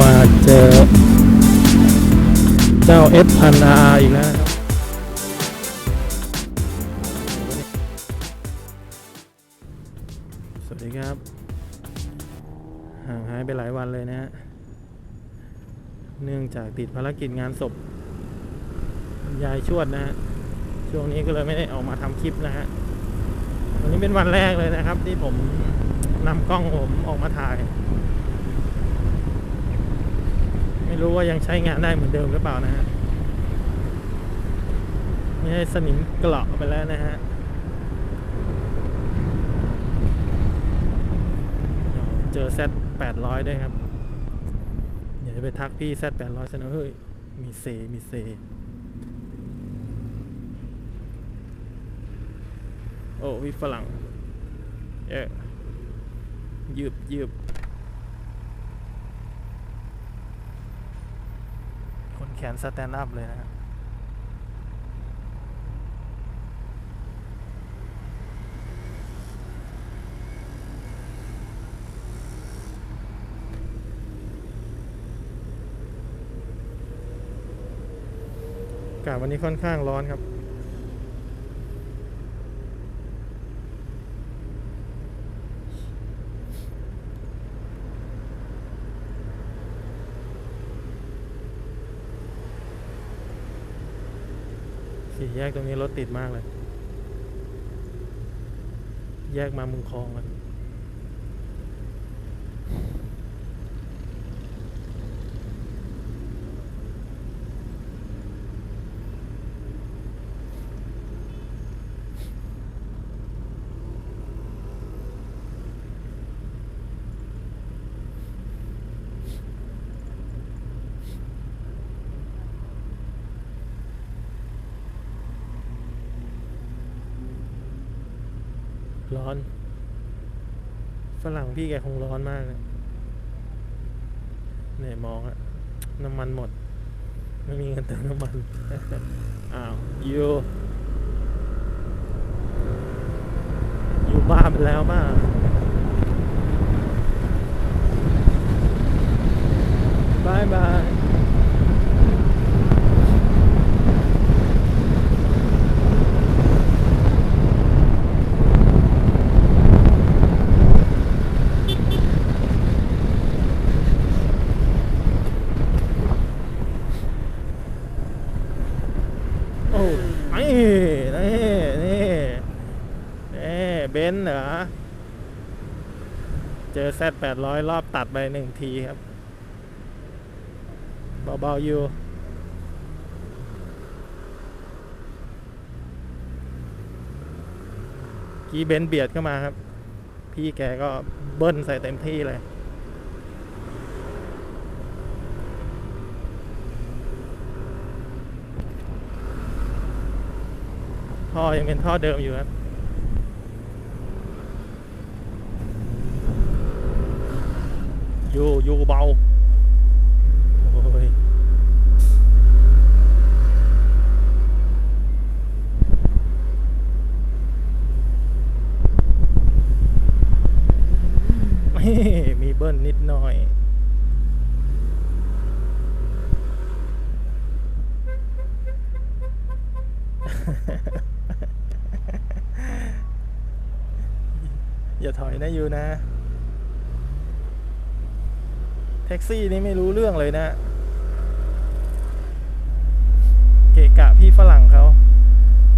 มาเจอ เจ้า F พัน R อีกแล้วนะสวัสดีครับ ห่างหายไปหลายวันเลยนะฮะ เนื่องจากติดภารกิจงานศพ ยายชวดนะฮะ ช่วงนี้ก็เลยไม่ได้ออกมาทำคลิปนะฮะ วันนี้เป็นวันแรกเลยนะครับ ที่ผมนำกล้องผมออกมาถ่าย รู้ว่ายังใช้งานได้เหมือนเดิมหรือเปล่านะฮะไม่ใช่สนิมเกราะไปแล้วนะฮะเจอ Z 800ด้วยครับ เดี๋ยวจะไปทักพี่ Z 800ซะหน่อยเฮ้ย มีเซ มีเซ โอ้พี่ฝรั่งเอ๊ะยืบยืบคน แขนสแตนด์อัพเลยนะฮะอากาศวันนี้ค่อนข้างร้อนครับ สี่แยกตรงนี้รถติดมากเลย แยกมามุงคลองกัน ร้อน ฝรั่งพี่แกคงร้อนมากเลยเนี่ยมองอะน้ำมันหมด ไม่มีเงินเติมน้ำมัน อ้าวอยู่อยู่บ้านไปแล้วมากบายบาย โอ้ นี่นี่นี่นี่เบนซ์เหรอ เจอแซดแปดร้อยรอบตัดไปหนึ่งทีครับเบาๆอยู่กี้เบนซ์เบียดเข้ามาครับ พี่แกก็เบิ้ลใส่เต็มที่เลย ท่อยังเป็นท่อเดิมอยู่ครับอยู่อยู่เบาโอ้ยมีเบิ้ลนิดหน่อย อย่าถอยนะยูนะ แท็กซี่นี่ไม่รู้เรื่องเลยนะ เกะกะพี่ฝรั่งเขา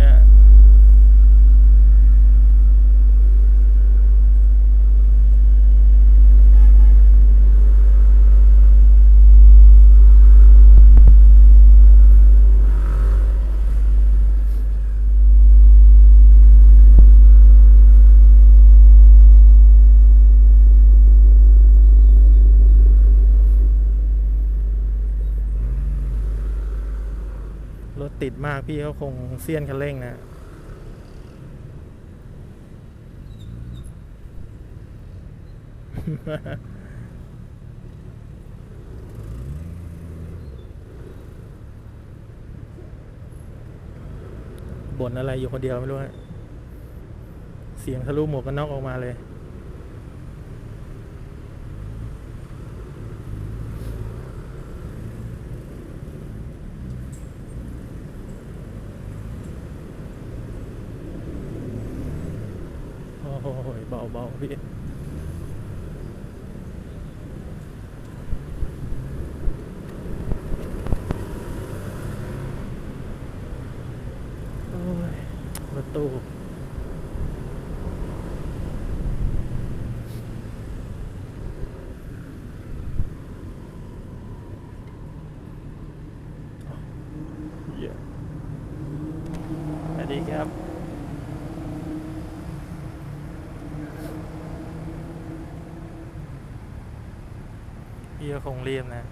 นะ รถ ติดมากพี่เขาคงเซียนคันเร่งนะบ่นอะไรอยู่คนเดียวไม่รู้เสียงทะลุหมวกกันน็อกออกมาเลย ยเบาเบาพี่โอ้ยรถตู้เหี้ยสวัสดีครับ พี่ก็คงรีบนะ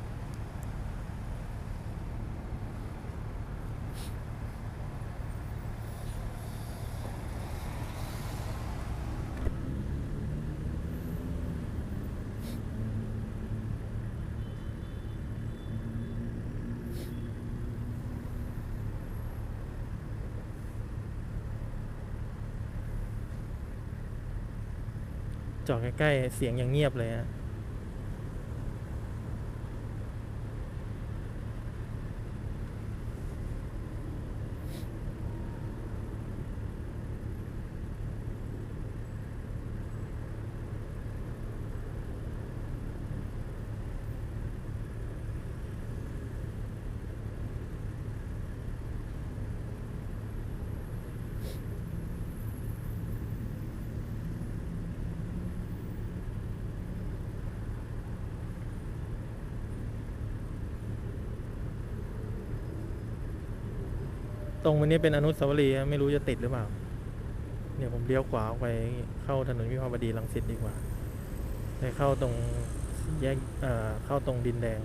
จอดใกล้ๆ เสียงยังเงียบเลยฮะ ตรงวันนี้เป็นอนุสาวรีย์ไม่รู้จะติดหรือเปล่า เนี่ยผมเลี้ยวขวาไปเข้าถนนวิภาวดีรังสิตดีกว่าไปเข้าตรงแยกเอ่อเข้าตรงดินแดง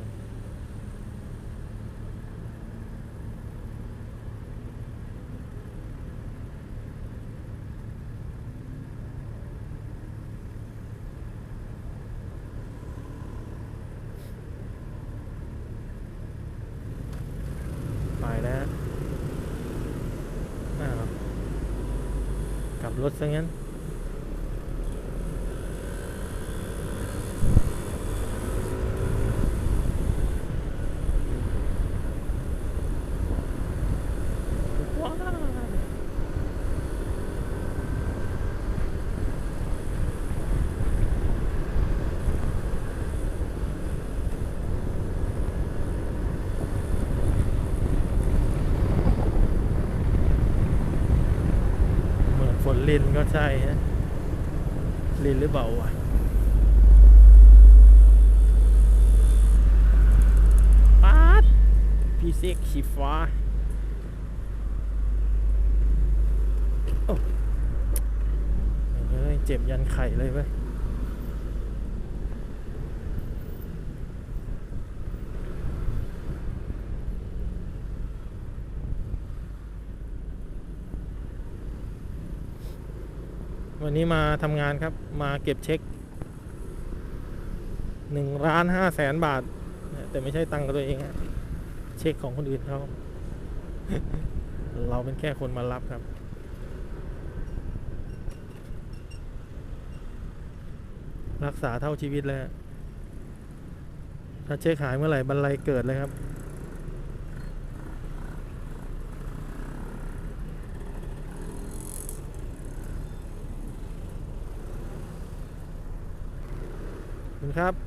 ไปแล้วอ้าว กลับรถซะงั้น ว้าวเหมือนฝน ลินก็ใช่ฮะลินหรือเปล่าวะปาดพี่เสกชีฟ้าโอ้เฮ้ยเจ็บยันไข่เลยเว้ย วันนี้มาทำงานครับมาเก็บเช็คหนึ่งล้านห้าแสนบาท แต่ไม่ใช่ตังค์ตัวเองฮะเช็คของคนอื่นเขาเราเป็นแค่คนมารับครับ รักษาเท่าชีวิตเลยถ้าเช็คหายเมื่อไหร่บรรลัยเกิดเลยครับ ขอบคุณ ครับ